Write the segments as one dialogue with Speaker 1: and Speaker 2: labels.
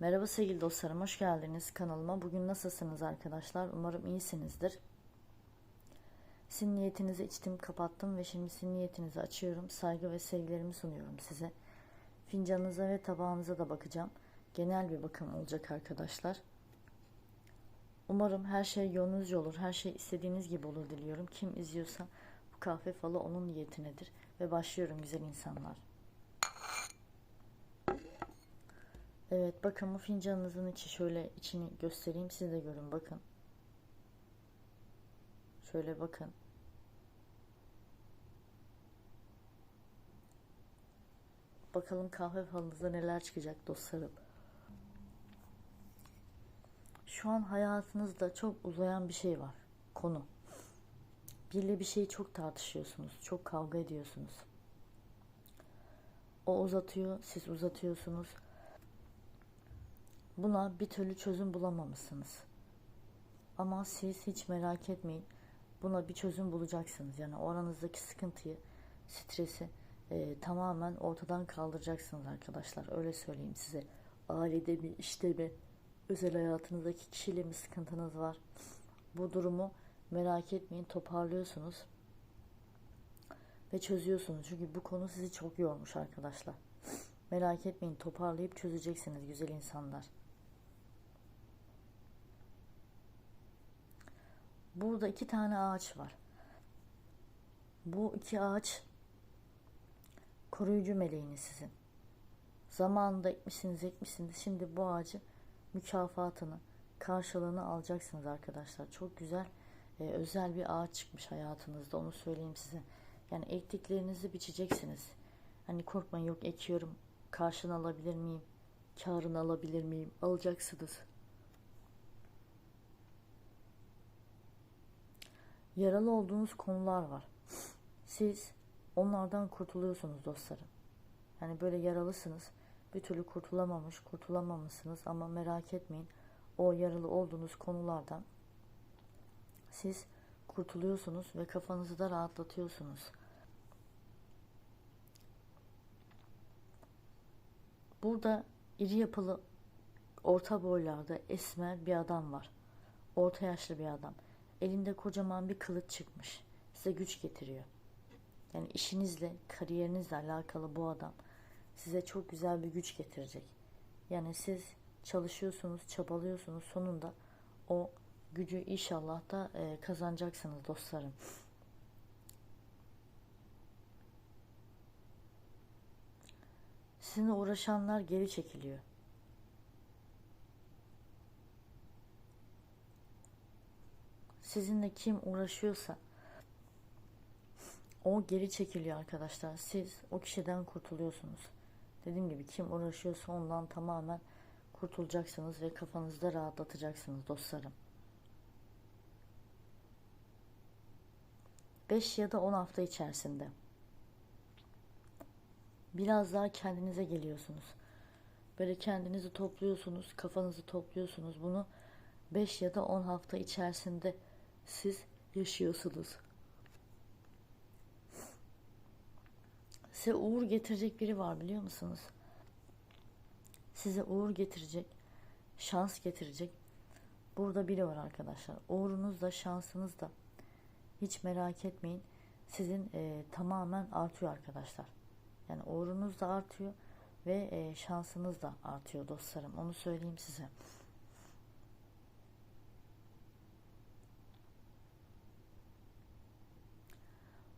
Speaker 1: Merhaba sevgili dostlarım, hoş geldiniz kanalıma. Bugün nasılsınız arkadaşlar? Umarım iyisinizdir. Sizin niyetinizi içtim, kapattım ve şimdi sizin niyetinizi açıyorum. Saygı ve sevgilerimi sunuyorum size. Fincanınıza ve tabağınıza da bakacağım. Genel bir bakım olacak arkadaşlar. Umarım her şey yolunuzca olur, her şey istediğiniz gibi olur diliyorum. Kim izliyorsa bu kahve falı onun niyetinedir. Ve başlıyorum güzel insanlar. Evet bakın bu fincanınızın içi şöyle içini göstereyim siz de görün bakın. Şöyle bakın. Bakalım kahve falınızda neler çıkacak dostlarım. Şu an hayatınızda çok uzayan bir şey var. Konu. Biriyle bir şeyi çok tartışıyorsunuz. Çok kavga ediyorsunuz. O uzatıyor, siz uzatıyorsunuz. Buna bir türlü çözüm bulamamışsınız. Ama siz hiç merak etmeyin. Buna bir çözüm bulacaksınız. Yani o aranızdaki sıkıntıyı, stresi e, tamamen ortadan kaldıracaksınız arkadaşlar. Öyle söyleyeyim size. Ailede mi, işte mi, özel hayatınızdaki kişiyle mi sıkıntınız var? Bu durumu merak etmeyin toparlıyorsunuz ve çözüyorsunuz. Çünkü bu konu sizi çok yormuş arkadaşlar. Merak etmeyin toparlayıp çözeceksiniz güzel insanlar. Burada iki tane ağaç var. Bu iki ağaç koruyucu meleğiniz sizin. Zamanında ekmişsiniz ekmişsiniz. Şimdi bu ağacı mükafatını, karşılığını alacaksınız arkadaşlar. Çok güzel, e, özel bir ağaç çıkmış hayatınızda. Onu söyleyeyim size. Yani ektiklerinizi biçeceksiniz. Hani korkmayın yok ekiyorum. Karşını alabilir miyim? Karını alabilir miyim? Alacaksınız. Yaralı olduğunuz konular var. Siz onlardan kurtuluyorsunuz dostlarım. Yani böyle yaralısınız. Bir türlü kurtulamamış, kurtulamamışsınız ama merak etmeyin. O yaralı olduğunuz konulardan siz kurtuluyorsunuz ve kafanızı da rahatlatıyorsunuz. Burada iri yapılı orta boylarda esmer bir adam var. Orta yaşlı bir adam. Elinde kocaman bir kılıç çıkmış. Size güç getiriyor. Yani işinizle, kariyerinizle alakalı bu adam size çok güzel bir güç getirecek. Yani siz çalışıyorsunuz, çabalıyorsunuz. Sonunda o gücü inşallah da e, kazanacaksınız dostlarım. Sizinle uğraşanlar geri çekiliyor. Sizinle kim uğraşıyorsa o geri çekiliyor arkadaşlar. Siz o kişiden kurtuluyorsunuz. Dediğim gibi kim uğraşıyorsa ondan tamamen kurtulacaksınız ve kafanızda rahatlatacaksınız dostlarım. 5 ya da 10 hafta içerisinde biraz daha kendinize geliyorsunuz. Böyle kendinizi topluyorsunuz, kafanızı topluyorsunuz. Bunu 5 ya da 10 hafta içerisinde siz yaşıyorsunuz. Size uğur getirecek biri var biliyor musunuz? Size uğur getirecek, şans getirecek. Burada biri var arkadaşlar. Uğrunuz da şansınız da hiç merak etmeyin. Sizin e, tamamen artıyor arkadaşlar. Yani uğrunuz da artıyor ve e, şansınız da artıyor dostlarım. Onu söyleyeyim size.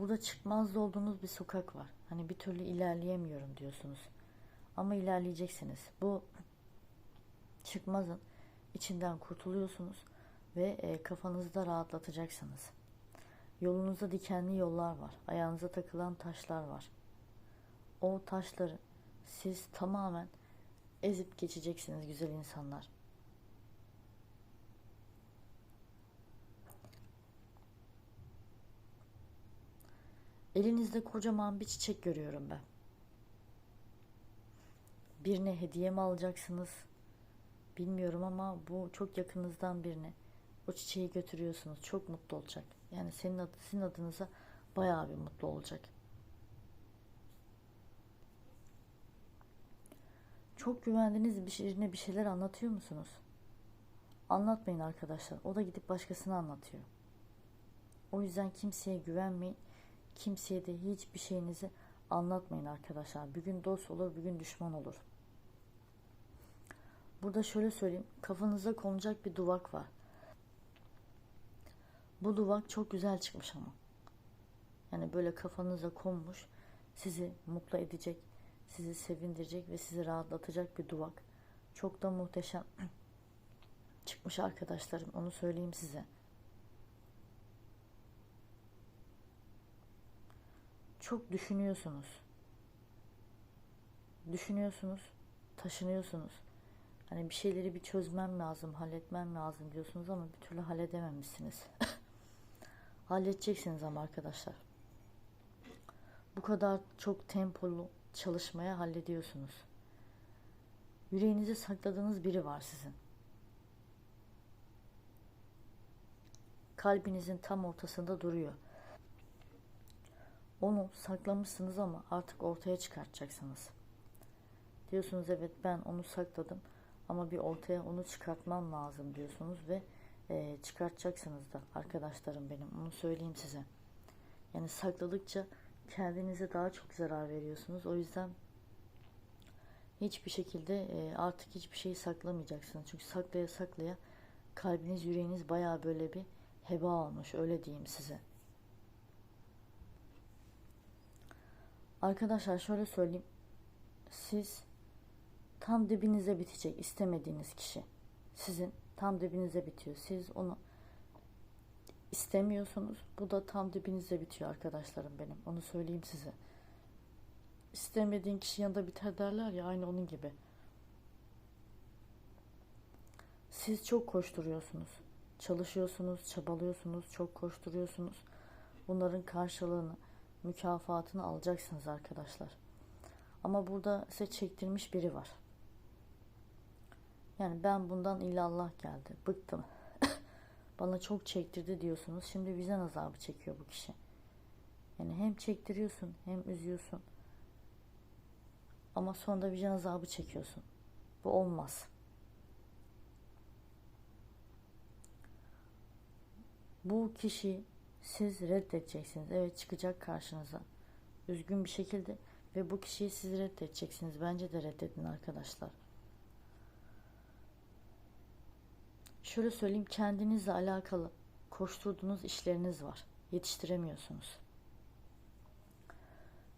Speaker 1: Burada çıkmazda olduğunuz bir sokak var. Hani bir türlü ilerleyemiyorum diyorsunuz. Ama ilerleyeceksiniz. Bu çıkmazın içinden kurtuluyorsunuz ve e, kafanızı da rahatlatacaksınız. Yolunuzda dikenli yollar var. Ayağınıza takılan taşlar var. O taşları siz tamamen ezip geçeceksiniz güzel insanlar. Elinizde kocaman bir çiçek görüyorum ben. Birine hediye mi alacaksınız? Bilmiyorum ama bu çok yakınızdan birine o çiçeği götürüyorsunuz. Çok mutlu olacak. Yani senin adı, sizin adınıza bayağı bir mutlu olacak. Çok güvendiğiniz birine bir şeyler anlatıyor musunuz? Anlatmayın arkadaşlar. O da gidip başkasına anlatıyor. O yüzden kimseye güvenmeyin. Kimseye de hiçbir şeyinizi anlatmayın arkadaşlar. Bir gün dost olur, bir gün düşman olur. Burada şöyle söyleyeyim. Kafanıza konacak bir duvak var. Bu duvak çok güzel çıkmış ama. Yani böyle kafanıza konmuş, sizi mutlu edecek, sizi sevindirecek ve sizi rahatlatacak bir duvak. Çok da muhteşem çıkmış arkadaşlarım. Onu söyleyeyim size. Çok düşünüyorsunuz. Düşünüyorsunuz, taşınıyorsunuz. Hani bir şeyleri bir çözmem lazım, halletmem lazım diyorsunuz ama bir türlü halledememişsiniz. Halledeceksiniz ama arkadaşlar. Bu kadar çok tempolu çalışmaya hallediyorsunuz. Yüreğinize sakladığınız biri var sizin. Kalbinizin tam ortasında duruyor. Onu saklamışsınız ama artık ortaya çıkartacaksınız. Diyorsunuz evet ben onu sakladım ama bir ortaya onu çıkartmam lazım diyorsunuz ve e, çıkartacaksınız da arkadaşlarım benim onu söyleyeyim size. Yani sakladıkça kendinize daha çok zarar veriyorsunuz. O yüzden hiçbir şekilde e, artık hiçbir şeyi saklamayacaksınız. Çünkü saklaya saklaya kalbiniz yüreğiniz baya böyle bir heba olmuş öyle diyeyim size. Arkadaşlar şöyle söyleyeyim. Siz tam dibinize bitecek istemediğiniz kişi. Sizin tam dibinize bitiyor. Siz onu istemiyorsunuz. Bu da tam dibinize bitiyor arkadaşlarım benim. Onu söyleyeyim size. İstemediğin kişi yanında biter derler ya aynı onun gibi. Siz çok koşturuyorsunuz. Çalışıyorsunuz, çabalıyorsunuz, çok koşturuyorsunuz. Bunların karşılığını, mükafatını alacaksınız arkadaşlar. Ama burada size çektirmiş biri var. Yani ben bundan illallah geldi. Bıktım. Bana çok çektirdi diyorsunuz. Şimdi vicdan azabı çekiyor bu kişi. Yani hem çektiriyorsun hem üzüyorsun. Ama sonra da vicdan azabı çekiyorsun. Bu olmaz. Bu kişi siz reddedeceksiniz. Evet çıkacak karşınıza. Üzgün bir şekilde ve bu kişiyi siz reddedeceksiniz. Bence de reddedin arkadaşlar. Şöyle söyleyeyim kendinizle alakalı koşturduğunuz işleriniz var. Yetiştiremiyorsunuz.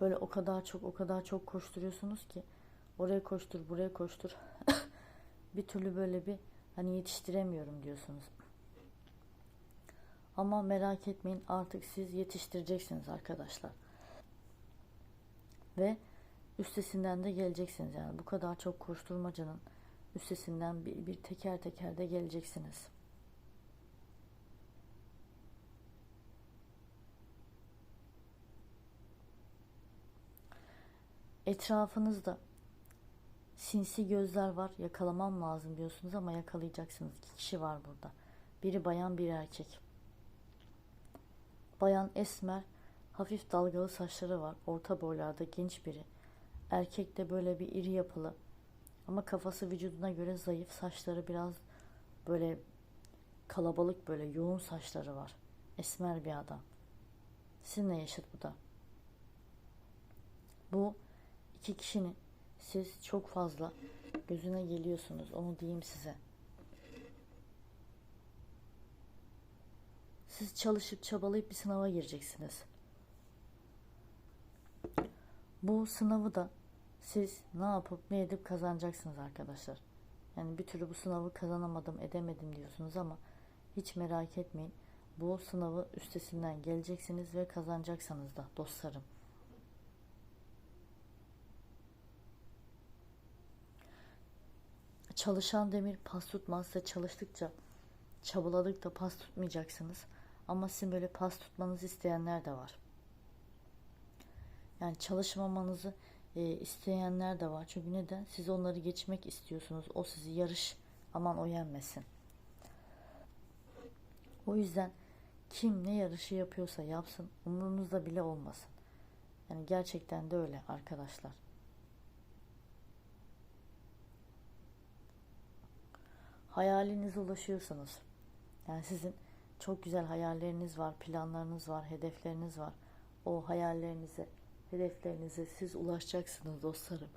Speaker 1: Böyle o kadar çok o kadar çok koşturuyorsunuz ki oraya koştur buraya koştur bir türlü böyle bir hani yetiştiremiyorum diyorsunuz. Ama merak etmeyin artık siz yetiştireceksiniz arkadaşlar. Ve üstesinden de geleceksiniz yani bu kadar çok koşturmacanın üstesinden bir, bir teker teker de geleceksiniz. Etrafınızda sinsi gözler var. Yakalamam lazım diyorsunuz ama yakalayacaksınız. İki kişi var burada. Biri bayan, biri erkek. Bayan esmer, hafif dalgalı saçları var. Orta boylarda genç biri. Erkek de böyle bir iri yapılı. Ama kafası vücuduna göre zayıf. Saçları biraz böyle kalabalık böyle yoğun saçları var. Esmer bir adam. Sizinle yaşıt bu da. Bu iki kişinin siz çok fazla gözüne geliyorsunuz. Onu diyeyim size. Siz çalışıp çabalayıp bir sınava gireceksiniz. Bu sınavı da siz ne yapıp ne edip kazanacaksınız arkadaşlar. Yani bir türlü bu sınavı kazanamadım edemedim diyorsunuz ama hiç merak etmeyin. Bu sınavı üstesinden geleceksiniz ve kazanacaksınız da dostlarım. Çalışan demir pas tutmazsa çalıştıkça çabaladıkça pas tutmayacaksınız. Ama sizin böyle pas tutmanızı isteyenler de var. Yani çalışmamanızı e, isteyenler de var. Çünkü neden? Siz onları geçmek istiyorsunuz. O sizi yarış aman o yenmesin. O yüzden kim ne yarışı yapıyorsa yapsın umurunuzda bile olmasın. Yani gerçekten de öyle arkadaşlar. hayalinize ulaşıyorsunuz. Yani sizin çok güzel hayalleriniz var, planlarınız var, hedefleriniz var. O hayallerinize, hedeflerinize siz ulaşacaksınız dostlarım.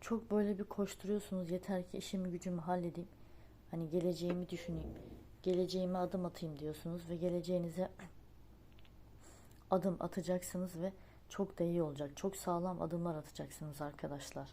Speaker 1: Çok böyle bir koşturuyorsunuz. Yeter ki işimi gücümü halledeyim. Hani geleceğimi düşüneyim. Geleceğime adım atayım diyorsunuz ve geleceğinize adım atacaksınız ve çok da iyi olacak. Çok sağlam adımlar atacaksınız arkadaşlar.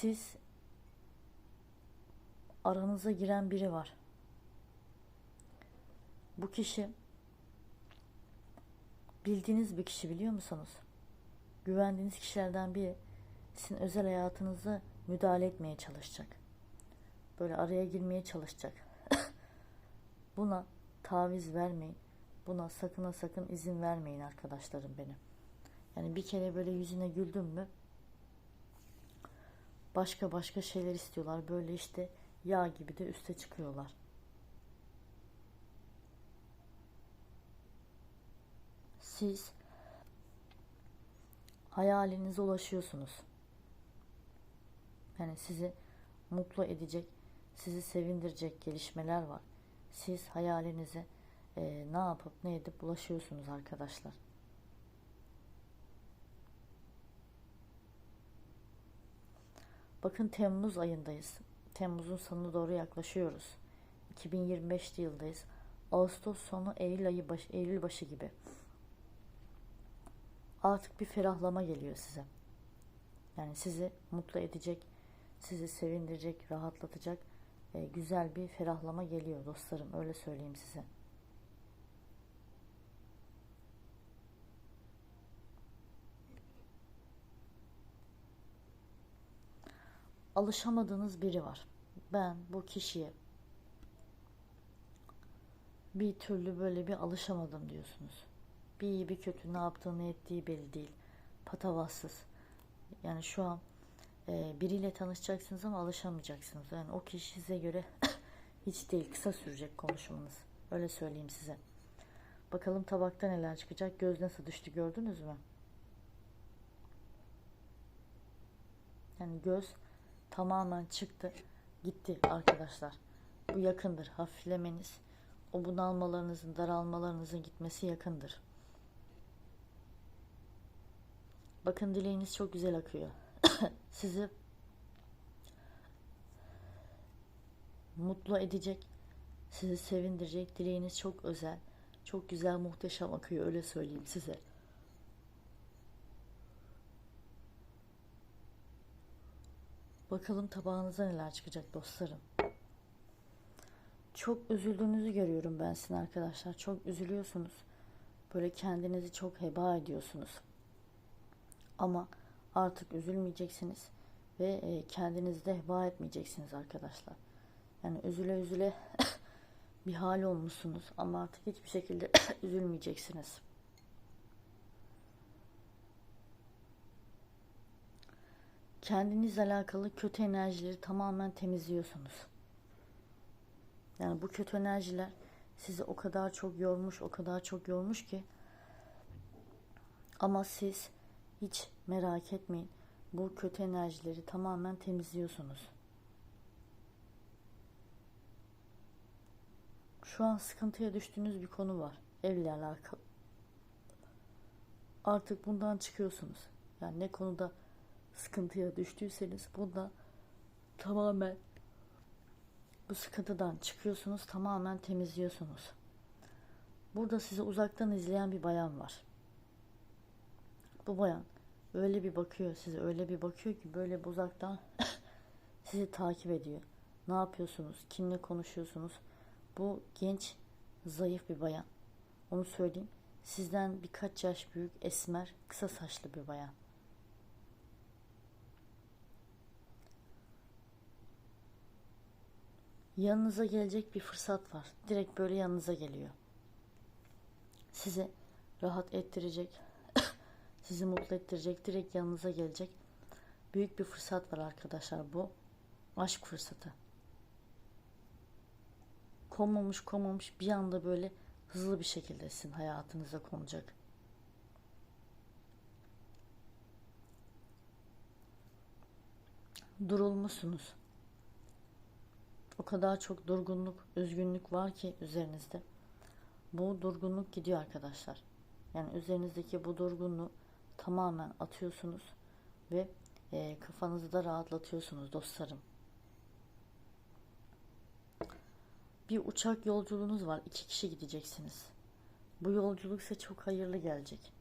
Speaker 1: Siz aranıza giren biri var. Bu kişi bildiğiniz bir kişi biliyor musunuz? Güvendiğiniz kişilerden biri sizin özel hayatınıza müdahale etmeye çalışacak. Böyle araya girmeye çalışacak. Buna taviz vermeyin. Buna sakın ha sakın izin vermeyin arkadaşlarım benim. Yani bir kere böyle yüzüne güldüm mü başka başka şeyler istiyorlar. Böyle işte yağ gibi de üste çıkıyorlar. Siz hayalinize ulaşıyorsunuz. Yani sizi mutlu edecek, sizi sevindirecek gelişmeler var. Siz hayalinize e, ne yapıp ne edip ulaşıyorsunuz arkadaşlar. Bakın Temmuz ayındayız. Temmuz'un sonuna doğru yaklaşıyoruz. 2025 yıldayız. Ağustos sonu Eylül ayı baş, Eylül başı gibi. Artık bir ferahlama geliyor size. Yani sizi mutlu edecek, sizi sevindirecek, rahatlatacak e, güzel bir ferahlama geliyor dostlarım. Öyle söyleyeyim size. Alışamadığınız biri var. Ben bu kişiye bir türlü böyle bir alışamadım diyorsunuz. Bir iyi bir kötü ne yaptığını ettiği belli değil. Patavatsız. Yani şu an e, biriyle tanışacaksınız ama alışamayacaksınız. Yani o kişi size göre hiç değil. Kısa sürecek konuşmanız. Öyle söyleyeyim size. Bakalım tabakta neler çıkacak. Göz nasıl düştü gördünüz mü? Yani göz tamamen çıktı. Gitti arkadaşlar. Bu yakındır. Hafiflemeniz, o bunalmalarınızın, daralmalarınızın gitmesi yakındır. Bakın dileğiniz çok güzel akıyor. Sizi mutlu edecek, sizi sevindirecek dileğiniz çok özel, çok güzel, muhteşem akıyor öyle söyleyeyim size. Bakalım tabağınıza neler çıkacak dostlarım. Çok üzüldüğünüzü görüyorum ben sizin arkadaşlar. Çok üzülüyorsunuz. Böyle kendinizi çok heba ediyorsunuz. Ama artık üzülmeyeceksiniz ve e, kendinizi de heba etmeyeceksiniz arkadaşlar. Yani üzüle üzüle bir hal olmuşsunuz ama artık hiçbir şekilde üzülmeyeceksiniz. Kendinizle alakalı kötü enerjileri tamamen temizliyorsunuz. Yani bu kötü enerjiler sizi o kadar çok yormuş, o kadar çok yormuş ki ama siz hiç merak etmeyin. Bu kötü enerjileri tamamen temizliyorsunuz. Şu an sıkıntıya düştüğünüz bir konu var. Evle alakalı. Artık bundan çıkıyorsunuz. Yani ne konuda sıkıntıya düştüyseniz bunda tamamen bu sıkıntıdan çıkıyorsunuz, tamamen temizliyorsunuz. Burada sizi uzaktan izleyen bir bayan var. Bu bayan öyle bir bakıyor size, öyle bir bakıyor ki böyle uzaktan sizi takip ediyor. Ne yapıyorsunuz? Kimle konuşuyorsunuz? Bu genç, zayıf bir bayan. Onu söyleyeyim. Sizden birkaç yaş büyük, esmer, kısa saçlı bir bayan. yanınıza gelecek bir fırsat var. Direkt böyle yanınıza geliyor. Sizi rahat ettirecek, sizi mutlu ettirecek, direkt yanınıza gelecek. Büyük bir fırsat var arkadaşlar bu. Aşk fırsatı. Konmamış konmamış bir anda böyle hızlı bir şekilde sizin hayatınıza konacak. Durulmuşsunuz o kadar çok durgunluk, üzgünlük var ki üzerinizde. Bu durgunluk gidiyor arkadaşlar. Yani üzerinizdeki bu durgunluğu tamamen atıyorsunuz ve e, kafanızı da rahatlatıyorsunuz dostlarım. Bir uçak yolculuğunuz var. iki kişi gideceksiniz. Bu yolculuk size çok hayırlı gelecek.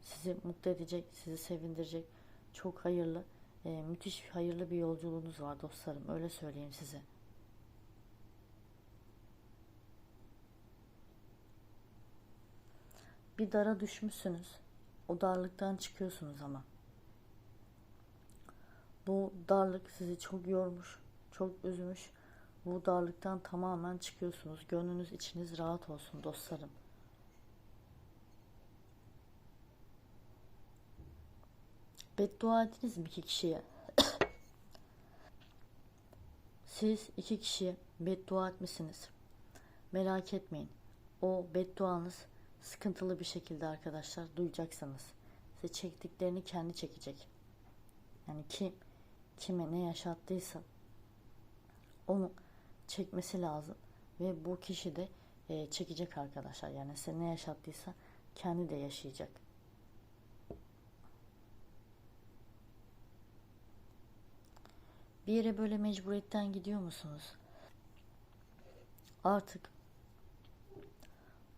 Speaker 1: Sizi mutlu edecek, sizi sevindirecek. Çok hayırlı, e, müthiş hayırlı bir yolculuğunuz var dostlarım. Öyle söyleyeyim size. Bir dara düşmüşsünüz. O darlıktan çıkıyorsunuz ama. Bu darlık sizi çok yormuş, çok üzmüş. Bu darlıktan tamamen çıkıyorsunuz. Gönlünüz içiniz rahat olsun dostlarım. Beddua ettiniz mi iki kişiye? Siz iki kişiye beddua etmişsiniz. Merak etmeyin. O bedduanız sıkıntılı bir şekilde arkadaşlar duyacaksınız. Size çektiklerini kendi çekecek. Yani kim kime ne yaşattıysa onu çekmesi lazım ve bu kişi de e, çekecek arkadaşlar. Yani size ne yaşattıysa kendi de yaşayacak. Bir yere böyle mecburiyetten gidiyor musunuz? Artık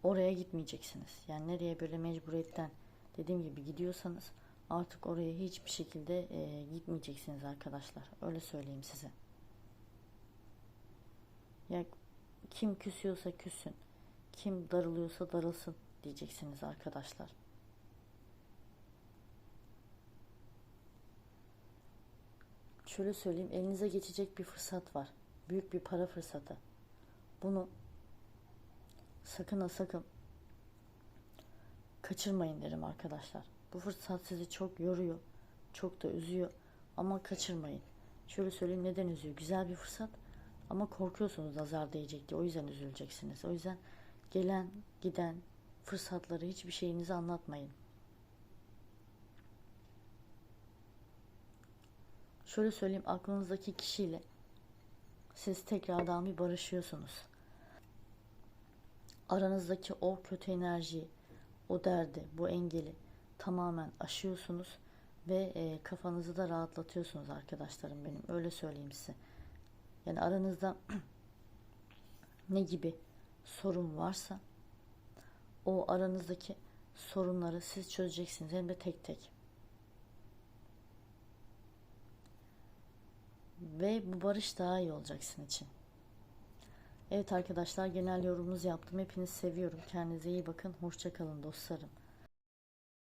Speaker 1: oraya gitmeyeceksiniz. Yani nereye böyle mecburiyetten dediğim gibi gidiyorsanız artık oraya hiçbir şekilde e, gitmeyeceksiniz arkadaşlar. Öyle söyleyeyim size. Ya kim küsüyorsa küssün. Kim darılıyorsa darılsın diyeceksiniz arkadaşlar. Şöyle söyleyeyim elinize geçecek bir fırsat var. Büyük bir para fırsatı. Bunu sakın ha sakın kaçırmayın derim arkadaşlar. Bu fırsat sizi çok yoruyor. Çok da üzüyor. Ama kaçırmayın. Şöyle söyleyeyim neden üzüyor? Güzel bir fırsat. Ama korkuyorsunuz nazar değecek diye. O yüzden üzüleceksiniz. O yüzden gelen giden fırsatları hiçbir şeyinizi anlatmayın. Şöyle söyleyeyim aklınızdaki kişiyle siz tekrardan bir barışıyorsunuz. Aranızdaki o kötü enerjiyi, o derdi, bu engeli tamamen aşıyorsunuz ve e, kafanızı da rahatlatıyorsunuz arkadaşlarım benim. Öyle söyleyeyim size. Yani aranızda ne gibi sorun varsa o aranızdaki sorunları siz çözeceksiniz hem de tek tek. Ve bu barış daha iyi olacak sizin için. Evet arkadaşlar genel yorumunuzu yaptım. Hepinizi seviyorum. Kendinize iyi bakın. Hoşçakalın dostlarım.